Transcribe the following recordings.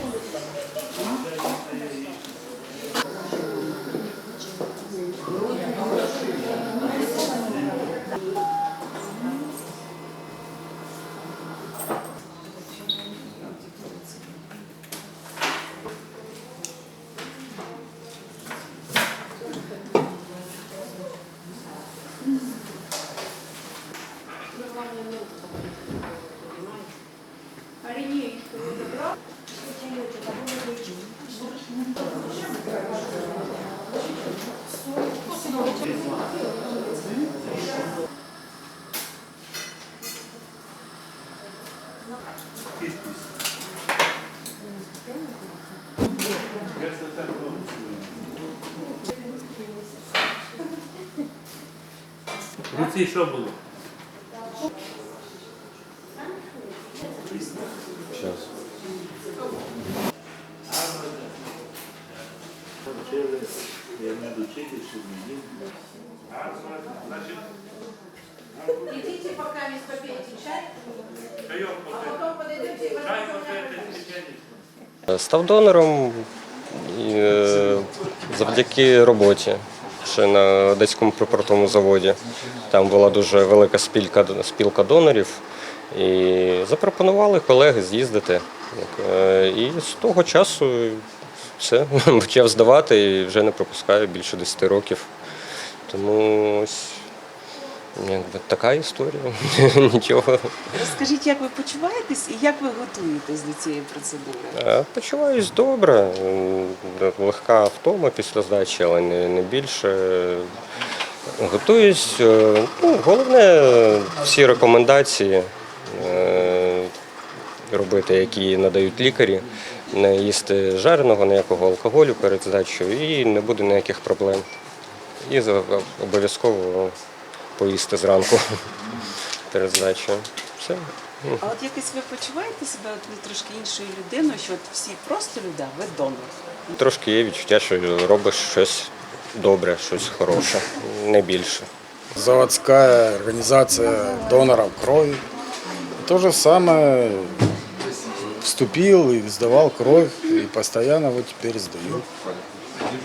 あれ? Руці що було? Сейчас. Вчили, я не що попейте чай, а попити. потом подойдете и возьмете у. Став донором е, завдяки роботі ще на Одеському припортовому заводі. Там була дуже велика спілка, спілка донорів. І запропонували колеги з'їздити. Е, І з того часу все, почав здавати і вже не пропускаю більше 10 років. Тому ось якби така історія. Нічого. Розкажіть, як ви почуваєтесь і як ви готуєтесь до цієї процедури? Е, Почуваюсь добре. Легка втома після здачі, але не, не більше. Готуюсь. е, Ну, головне всі рекомендації е, робити, які надають лікарі. Не їсти жареного, ніякого алкоголю перед здачею і не буде ніяких проблем. І обов'язково поїсти зранку перед здачею. Все. А от якось ви почуваєте себе от трошки іншою людиною, що от всі просто люди, а ви донор. Трошки є відчуття, що робиш щось добре, щось хороше, не більше. заводская организация доноров крови. То же самое вступил и сдавал кровь, и постоянно вот теперь сдаю.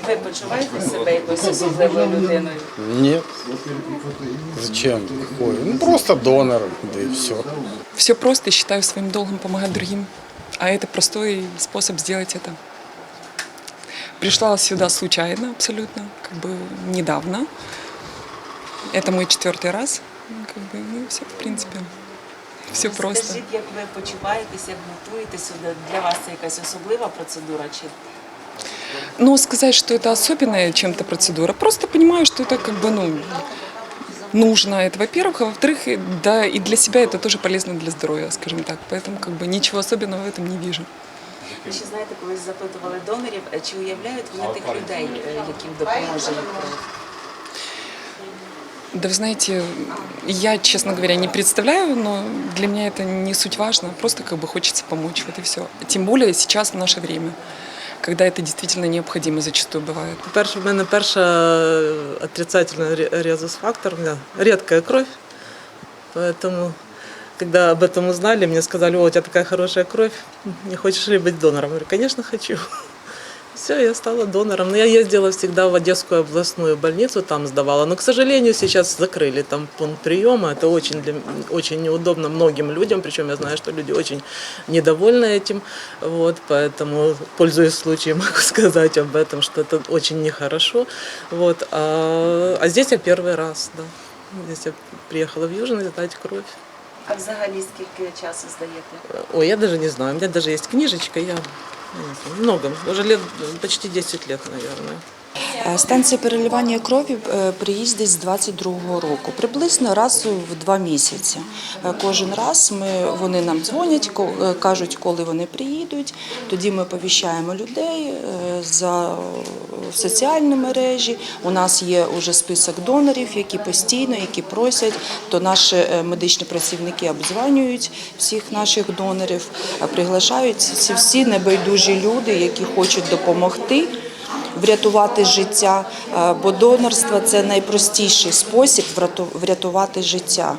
Ви почуваєте себе якось особливою людиною? Нет. Зачем? Какой? Ну просто донор, да и все. Все просто, считаю своим долгом помогать другим. А это простой способ сделать это. Пришла сюда случайно абсолютно, как бы недавно. Это мой четвертый раз. Ну, Как бы, ну, все, в принципе, все просто. Скажіть, як ви почуваєтесь, як готуєтесь? Для вас це якась особлива процедура? Чи Но сказать, что это особенная чем-то процедура, просто понимаю, что это как бы, ну, нужно, это во-первых, а во-вторых, и- да, и для себя это тоже полезно для здоровья, скажем так. Поэтому как бы ничего особенного в этом не вижу. ви ще знаєте, колись запитували донорів, е, чи уявляють вони тих людей, е, яким допоможе їх кров? Да вы знаете, я, честно говоря, не представляю, но для меня это не суть важно. Просто как бы хочется помочь, вот и все. Тем более сейчас, в наше время, когда это действительно необходимо зачастую бывает. Перше, в мене перша е, отрицательный ре- резус-фактор, у меня редкая кровь. Поэтому, когда об этом узнали, мне сказали, о, у тебя такая хорошая кровь, не хочешь ли быть донором? Я говорю, конечно, хочу. Все, я стала донором. Но я ездила всегда в Одесскую областную больницу, там сдавала. Но, к сожалению, сейчас закрыли там пункт приема. Это очень, для, очень неудобно многим людям, причем я знаю, что люди очень недовольны этим. Вот, поэтому, пользуясь случаем, могу сказать об этом, что это очень нехорошо. Вот, а, а здесь я первый раз, да. Здесь я приехала в Южный сдать кровь. А взагалі скільки часу здаєте? Ой, я даже не знаю, у меня даже есть книжечка, я знаю, много, уже лет, почти 10 лет, наверное. Е, Станція переливання крові е, приїздить з 22-го року, приблизно раз в два місяці. Е, Кожен раз ми, вони нам дзвонять, кажуть, коли вони приїдуть. Тоді ми повіщаємо людей за соціальні мережі. У нас є вже список донорів, які постійно, які просять, то наші медичні працівники обдзванюють всіх наших донорів, приглашають всі небайдужі люди, які хочуть допомогти врятувати життя, е, бо донорство це найпростіший спосіб вряту- врятувати життя.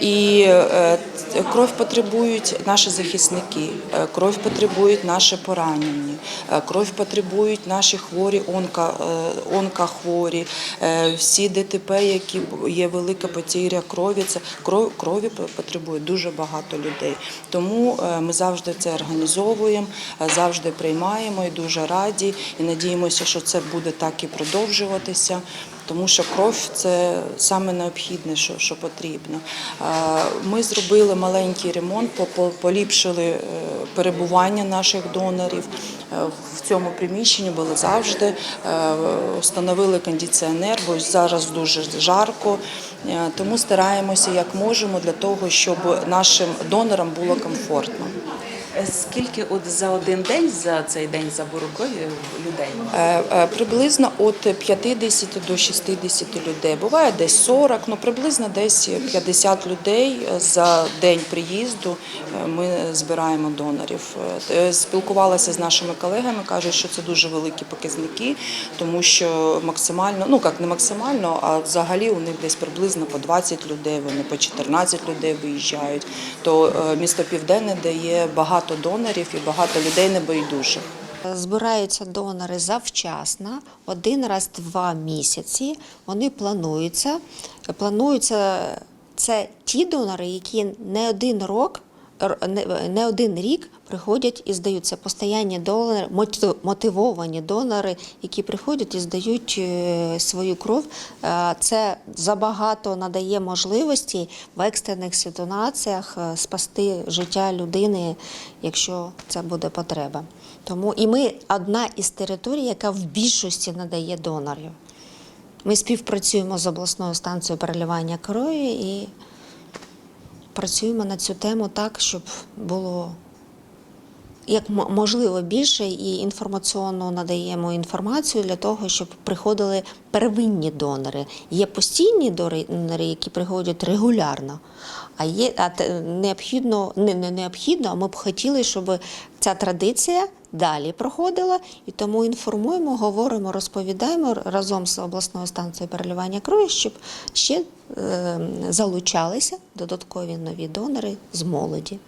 І е, кров потребують наші захисники, е, кров потребують наші поранені, е, кров потребують наші хворі, онка, е, онкохворі, е, всі ДТП, які є велика потеря крові. Це кров крові потребує дуже багато людей. Тому е, ми завжди це організовуємо, е, завжди приймаємо і дуже раді. І надіємося, що це буде так і продовжуватися. Тому що кров це саме необхідне, що, що потрібно. Ми зробили маленький ремонт, по- по- поліпшили е, перебування наших донорів. Е, В цьому приміщенні було завжди. е, Встановили кондиціонер, бо зараз дуже жарко. Тому стараємося як можемо для того, щоб нашим донорам було комфортно. Е, Скільки от за один день, за цей день забору крові людей? Е, е, Приблизно від 50 до 60 людей. Буває десь 40, ну приблизно десь 50 людей за день приїзду ми збираємо донорів. Спілкувалася з нашими колегами, кажуть, що це дуже великі показники, тому що максимально, ну як не максимально, а взагалі у них десь приблизно по 20 людей, вони по 14 людей виїжджають. То місто Південне дає багато донорів і багато людей небайдужих. Збираються донори завчасно, один раз два місяці. Вони плануються. Плануються це ті донори, які не один рок, р- не- один рік приходять і здають. Це постоянні донори, мотив- мотивовані донори, які приходять і здають е, свою кров. Е, Це забагато надає можливості в екстрених ситуаціях е, спасти життя людини, якщо це буде потреба. Тому і ми одна із територій, яка в більшості надає донорів. Ми співпрацюємо з обласною станцією переливання крові і працюємо на цю тему так, щоб було як можливо більше і інформаційно надаємо інформацію для того, щоб приходили первинні донори. Є постійні донори, які приходять регулярно. А є а необхідно, не, не необхідно, а ми б хотіли, щоб ця традиція далі проходила, і тому інформуємо, говоримо, розповідаємо разом з обласною станцією переливання крові, щоб ще е, залучалися додаткові нові донори з молоді.